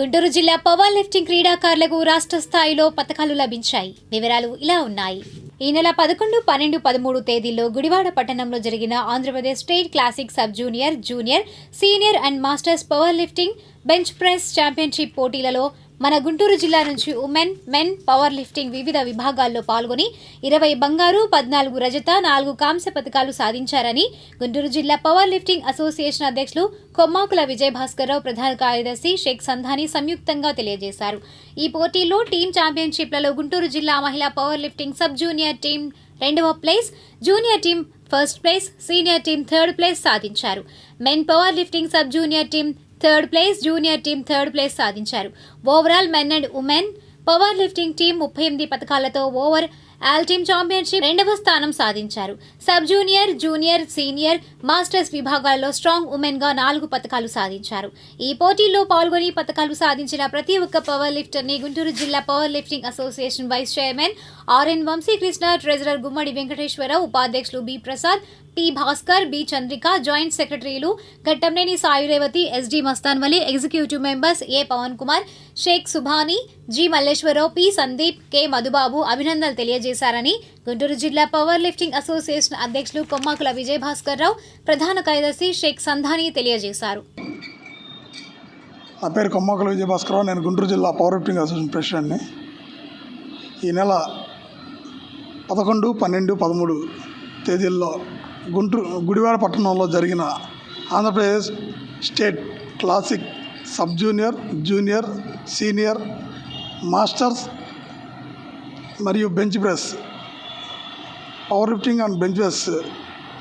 గుంటూరు జిల్లా power lifting క్రీడాకారులకు రాష్ట్ర స్థాయిలో పథకాలు లభించాయి. వివరాలు ఇలా ఉన్నాయి. ఈ నెల పదకొండు పన్నెండు పదమూడు తేదీల్లో గుడివాడ పట్టణంలో జరిగిన Andhra Pradesh state classic sub junior junior senior and masters power lifting bench press championship పోటీలలో మన గుంటూరు జిల్లా నుంచి ఉమెన్ మెన్ పవర్ లిఫ్టింగ్ వివిధ విభాగాల్లో పాల్గొని ఇరవై బంగారు పద్నాలుగు రజత నాలుగు కాంస్య పథకాలు సాధించారని గుంటూరు జిల్లా పవర్ లిఫ్టింగ్ అసోసియేషన్ అధ్యక్షులు కొమ్మాకుల విజయభాస్కర్రావు ప్రధాన కార్యదర్శి షేక్ సంధాని సంయుక్తంగా తెలియజేశారు. ఈ పోటీలో టీం ఛాంపియన్షిప్లలో గుంటూరు జిల్లా మహిళా power lifting sub junior team రెండవ place junior team first place senior team third place సాధించారు. Men power lifting sub junior team third place junior team third place సాధించారు. Overall men and women power lifting team ముప్పై ఎనిమిది పథకాలతో over all team championship రెండవ స్థానం సాధించారు. Sub junior junior senior masters విభాగాల్లో strong ఉమెన్గా నాలుగు పథకాలు సాధించారు. ఈ పోటీల్లో పాల్గొని పథకాలు సాధించిన ప్రతి ఒక్క పవర్ లిఫ్టర్ని గుంటూరు జిల్లా power lifting association vice chairman RN Vamsikrishna treasurer Gummadi Venkateswara Rao ఉపాధ్యక్షులు B Prasad P Bhaskar B Chandrika joint సెక్రటరీలు Ghattamaneni Sai Revathi SD Mastan Vali executive members A Pavan Kumar Shaik Subhani G Malleswara Rao P Sandeep K Madhubabu అభినందనలు తెలియజేశారని. గుంటూరు జిల్లా power lifting association అధ్యక్షులు కొమ్మాకుల విజయభాస్కర్ రావు ప్రధాన కార్యదర్శి షేక్ సంధాని తెలియజేశారు. నా పేరు కొమ్మకల విజయభాస్కరరావు నేను గుంటూరు జిల్లా పవర్ లిఫ్టింగ్ అసోసియేషన్ ప్రెసిడెంట్ని. ఈ నెల పదకొండు పన్నెండు పదమూడు తేదీల్లో గుంటూరు గుడివాడ పట్టణంలో జరిగిన Andhra Pradesh state classic sub junior junior senior masters మరియు bench press power lifting and bench press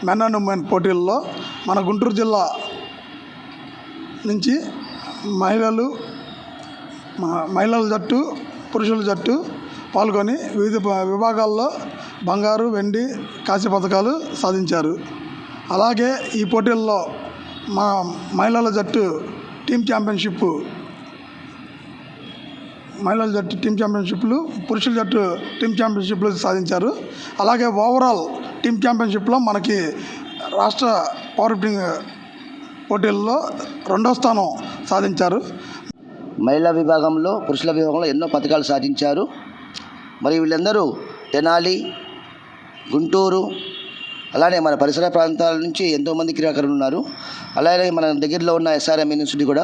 men and women పోటీల్లో మన గుంటూరు జిల్లా నుంచి మహిళలు మహిళల జట్టు పురుషుల జట్టు పాల్గొని వివిధ విభాగాల్లో బంగారు వెండి కాసి పథకాలు సాధించారు. అలాగే ఈ పోటీల్లో మా మహిళల జట్టు టీమ్ ఛాంపియన్షిప్ మహిళల జట్టు టీమ్ ఛాంపియన్షిప్లు పురుషుల జట్టు టీమ్ ఛాంపియన్షిప్లు సాధించారు. అలాగే ఓవరాల్ టీమ్ ఛాంపియన్షిప్లో మనకి రాష్ట్ర పవర్ లిఫ్టింగ్ పోటీల్లో రెండో స్థానం సాధించారు. మహిళా విభాగంలో పురుషుల విభాగంలో ఎన్నో పథకాలు సాధించారు. మరి వీళ్ళందరూ తెనాలి గుంటూరు అలానే మన పరిసర ప్రాంతాల నుంచి ఎంతోమంది క్రీడాకారులు ఉన్నారు. అలాగే మన దగ్గరలో ఉన్న ఎస్ఆర్ఎం యూనివర్సిటీ కూడా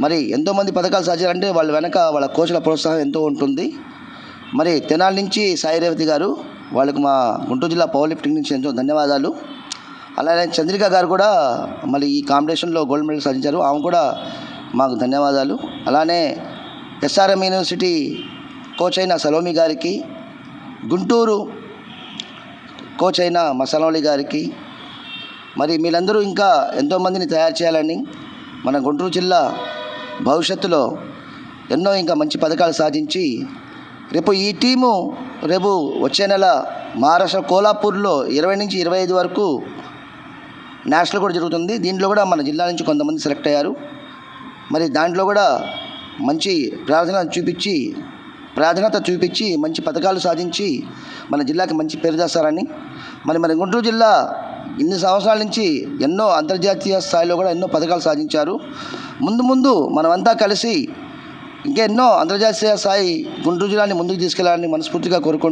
మరి ఎంతోమంది పథకాలు సాధించారంటే వాళ్ళ వెనక వాళ్ళ కోచ్ల ప్రోత్సాహం ఎంతో ఉంటుంది. మరి తెనాలి నుంచి సాయి రేవతి గారు వాళ్ళకు మా గుంటూరు జిల్లా పవర్ లిఫ్టింగ్ నుంచి ఎంతో ధన్యవాదాలు. అలానే చంద్రిక గారు కూడా మళ్ళీ ఈ కాంపిటీషన్లో గోల్డ్ మెడల్ సాధించారు. ఆమె కూడా మాకు ధన్యవాదాలు. అలానే ఎస్ఆర్ఎం యూనివర్సిటీ కోచ్ అయిన సలోమి గారికి గుంటూరు కోచ్ అయిన మసనౌలి గారికి మరి మీరందరూ ఇంకా ఎంతోమందిని తయారు చేయాలని మన గుంటూరు జిల్లా భవిష్యత్తులో ఎన్నో ఇంకా మంచి పథకాలు సాధించి రేపు ఈ టీము రేపు వచ్చే నెల మహారాష్ట్ర కోలాపూర్లో ఇరవై నుంచి ఇరవై ఐదు వరకు నేషనల్ కూడా జరుగుతుంది. దీంట్లో కూడా మన జిల్లా నుంచి కొంతమంది సెలెక్ట్ అయ్యారు. మరి దాంట్లో కూడా మంచి ప్రార్థన చూపించి ప్రాధాన్యత చూపించి మంచి పథకాలు సాధించి మన జిల్లాకి మంచి పేరు తెస్తారని. మరి మన గుంటూరు జిల్లా ఇన్ని సంవత్సరాల నుంచి ఎన్నో అంతర్జాతీయ స్థాయిలో కూడా ఎన్నో పథకాలు సాధించారు. ముందు ముందు మనమంతా కలిసి ఇంకెన్నో అంతర్జాతీయ స్థాయి గుంటూరు జిల్లాని ముందుకు తీసుకెళ్ళాలని మనస్ఫూర్తిగా కోరుకుంటున్నాను